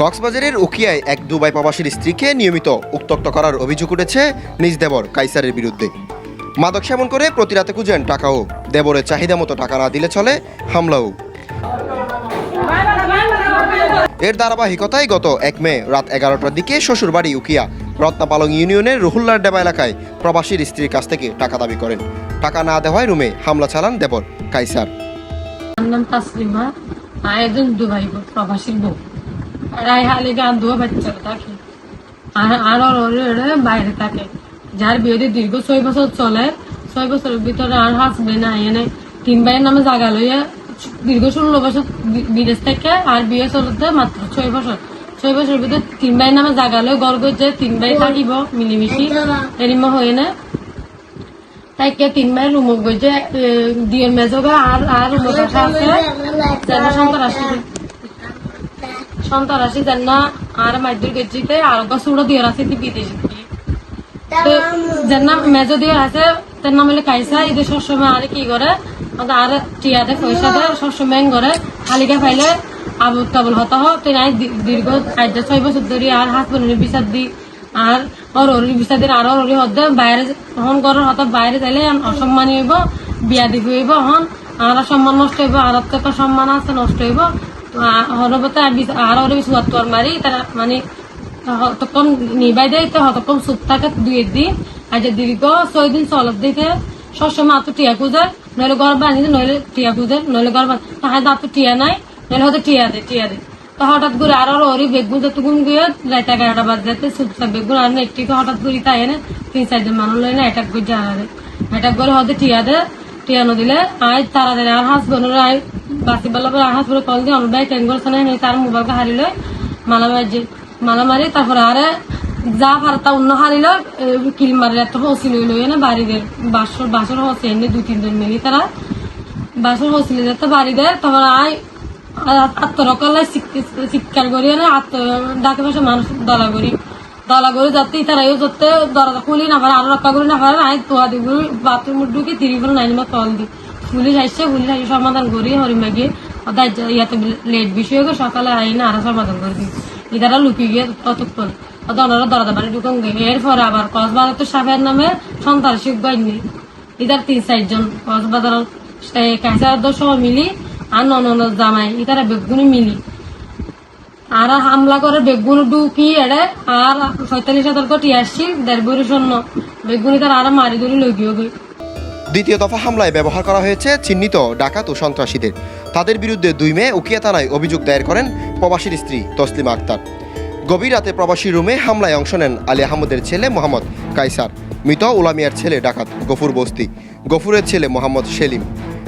কক্সবাজারের উকিয়ায় এক দুবাই প্রবাসীর স্ত্রীকে নিয়মিত উত্তক্ত করার অভিযোগ উঠেছে নিজ দেবর কাইসারের বিরুদ্ধে। মাদক সেবন করে প্রতি রাতে খুঁজেন টাকাও। দেবরের চাহিদা মতো টাকা না দিলে চলে হামলাও। এর ধারাবাহিকতায় গত এক মে রাত এগারোটার দিকে শ্বশুরবাড়ি উকিয়া রত্নাপালং ইউনিয়নের রুহুল্লার ডেবা এলাকায় প্রবাসীর স্ত্রীর কাছ থেকে টাকা দাবি করেন। টাকা না দেওয়ায় রুমে হামলা চালান দেবর, কাইসার। নাম তাসলিমা আর একজন দুবাই প্রবাসী বউ। রাই হালে গান দুয়া বাচ্চা থাকে। আর আর বাইরে থাকে। যার বিয়েতে দীর্ঘ ছয় বছর চলে। ছয় বছরের ভিতরে আর হাসবেন্ড আইনে তিন ভাইয়ের নামে জাগা লইয়া দীর্ঘ ষোলো বছর বিদেশ থেকে আর বিয়ে চলতে মাত্র ছয় বছর। ছয় বছরের ভিতরে তিন ভাইয়ের নামে জাগা লই যে তিন ভাই থাকিব মিলিমিশি। এরিমা হয়ে না? তাইকে তিন মাইল রুমক গইছে দিয়ে মেজগা আর আর রুমক আসা আছে। যেন সন্তারাশি সন্তারাশি যেন আর মাইদুর গেছিতে আর আছে বিদেশি। যেন মেজ দিয়ে আছে তার নাম কাইসা সবসময় আর কি করে আর টিয়াতে পয়সা দেয়, সবসময় করে খালিকা ফাইলে আবুল তাবুল হতা হোক নাই দীর্ঘ আজ ছয় বছর ধরে আর হাত বোনের বিচার দি আর ওর ওর বিচার দিন আর ওর হতে বাইরে হন করার হত বাইরে যাইলে অসম্মানী হইব বিয়া দিব হইব হন আর সম্মান নষ্ট হইব আর তো সম্মান আছে, নষ্ট হইব। হরবতে আর ওর বেশি তোর মারি, তারা মানে হতক্ষণ নিবাই দেয়, তো হতক্ষণ সুপ থাকে দুই দিন। আজ দীর্ঘ ছয় দিন চলত দিতে সবসময় আতো টিয়া খুঁজে, নইলে ঘর বানিয়ে নইলে টিয়া খুঁজে, নইলে ঘর বানি তাহার দাঁতো টিয়া নাই নইলে হয়তো টিয়া দে টিয়া দে। তো হঠাৎ করে আর আর ওরই বেগুন যতগুণ গিয়ে রাত এগারোটা বাজ যাতে চুপচাপ বেগুন আর একটি হঠাৎ করে তাই এনে তিন চারজন মানুষ লই না অ্যাটাক করে জানা দেয় অ্যাটাক করে হয়তো টিয়া দে, টিয়া নদিলে আয় তাড়াতাড়ি আর হাস আয়। বাসি বেলা করে আর হাস কল দিয়ে অনু ভাই ট্রেন করছে না তার মোবাইলকে হারিল মালা মারি মালা মারি তারপরে আরে যা পারতা অন্য হারিল কিল মারি এত হসি লই না বাড়িদের বাসর বাসর হসি এনে দুই তিনজন মিলি তারা। বাসর হসিলে যেতে বাড়ি দেয় তখন আয় আত্মরকলায় চিৎকার করি না আত্ম ডাকে পাশে মানুষ দলা করি। দলা করি যাতে তারাও যাতে দরজা খুলি না পারে, আরও রক্ষা করি না পারে আয় তোয়া দিব বাথরুম ঢুকি তিরিশ করে নাইন তল দি। পুলিশ আসছে পুলিশ আসে সমাধান করি হরিমা গিয়ে ইয়াতে লেট বিষয় হয়ে সকালে আই না, আরও সমাধান করে। দিই ইদারা লুকিয়ে গিয়ে ততক্ষণ। ওদের ওনারা দরজা বাড়ি ঢুকান এরপরে আবার কক্সবাজার তো সাফের নামে শিখ বাইনি ইদার তিন চারজন কক্সবাজার কাঁচার দশ মিলি আর ননদ জামাই ইতারা বেগুনি মিলি। আর হামলা করে বেগুন ঢুকি এড়ে আর পঁয়তাল্লিশ হাজার কোটি আসছি দেড় বড়ি বেগুনি তার আর মারি ধরে লগিও গই দ্বিতীয় দফা হামলায় ব্যবহার করা হয়েছে চিহ্নিত ডাকাত ও সন্ত্রাসীদের তাদের বিরুদ্ধে দুই মেয়ে উকিয়া থানায় অভিযোগ দায়ের করেন প্রবাসীর স্ত্রী তসলিমা আক্তার। গভীর রাতে প্রবাসী রুমে হামলায় অংশ নেন আলী আহমদের ছেলে মোহাম্মদ কাইসার মৃত উলামিয়ার ছেলে ডাকাত গফুর বস্তি। গফুরের ছেলে মোহাম্মদ সেলিম।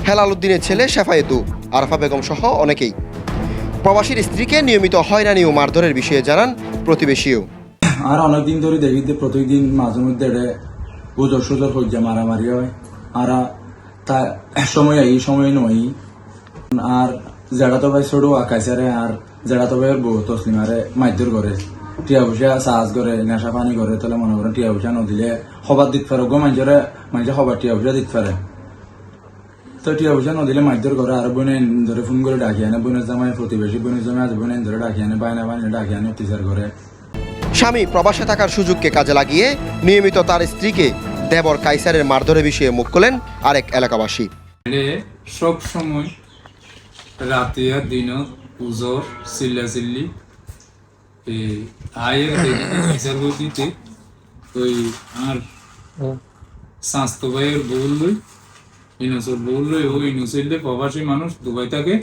হেলাল উদ্দিনের ছেলে শেফায়েতু, আরফা বেগম সহ অনেকেই। প্রবাসীর স্ত্রীকে নিয়মিত হয়রানি ও মারধরের বিষয়ে জানান প্রতিবেশীও। আর অনেকদিন ধরে দেখি যে প্রতিদিন মাঝে মধ্যে ওজোর সোজোর হইয়া মারামারি হয়। আর তা সময় এই সময় নয়। আর জেড়া তো ভাই ছোট আকাশারে আর জেড়া তো ভাইয়ের বউ তসলিমারে মাইদুর করে। টিয়া পয়সা সাহাজ করে, নেশা পানি করে, তাহলে মনে করেন টিয়া পয়সা নদিলে হবার দিতে পারে গো মানুষের মানুষের হবার টিয়া পয়সা দিতে পারে তো টিয়া পয়সা নদিলে মাইদুর করে আর বোনে ধরে ফোন করে ডাকি আনে বোনের জামাই প্রতিবেশী বোনের জামাই আজ বোনে ধরে ডাকি আনে বাইনা বাইনা ডাকি আনে অত্যাচার করে স্বামী প্রবাসে থাকার সুযোগকে কাজে লাগিয়ে নিয়মিত তার স্ত্রীকে দেবর কাইসারের মারধরের বিষয়ে মুখ খোলেন আরেক এলাকাবাসী। সব সময় রাতিয়া দিনত উজর চিল্লা চিল্লি এই আয়ের দিতে ওই আর স্বাস্থ্য ভাইয়ের বউল লই ইনুসর বউল ও ইনুসিল্লে প্রবাসী মানুষ, দুবাই থাকে।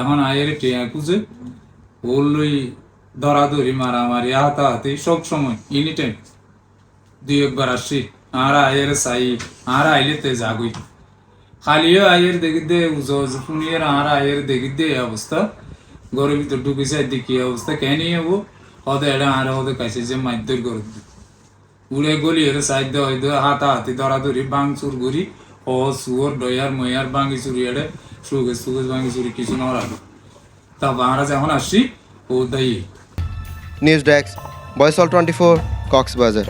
এখন আয়ের টিয়া খুঁজে। বউল লই ধরাধরি মারামারি হাতাহাতি সব সময় এনি টাইম দুই একবার আসছি। আর আয়ের সাই, আর আইলে তে জাগুই। খালিও আয়ের দেখিতে উজজ ফুনিয়ের আর আয়ের দেখিতে এই অবস্থা। ঘরের ভিতর ঢুকে চাই, দেখি এই অবস্থা, কেন হব? হদে এটা আর হদে কাছে যে মাইদর করে উড়ে গলি এর সাইড হয়তো হাতা হাতি ধরা বাং চুর ঘুরি ও সুয়োর, ডয়ার ময়ার বাঙ্গি চুরি এড়ে সুগেস সুগেস বাঙ্গি চুরি কিছু না রাখো। তা বাংলা যখন আসছি, ও তাই নিউজ ডেস্ক বয়সল টোয়েন্টি ফোর, কক্সবাজার।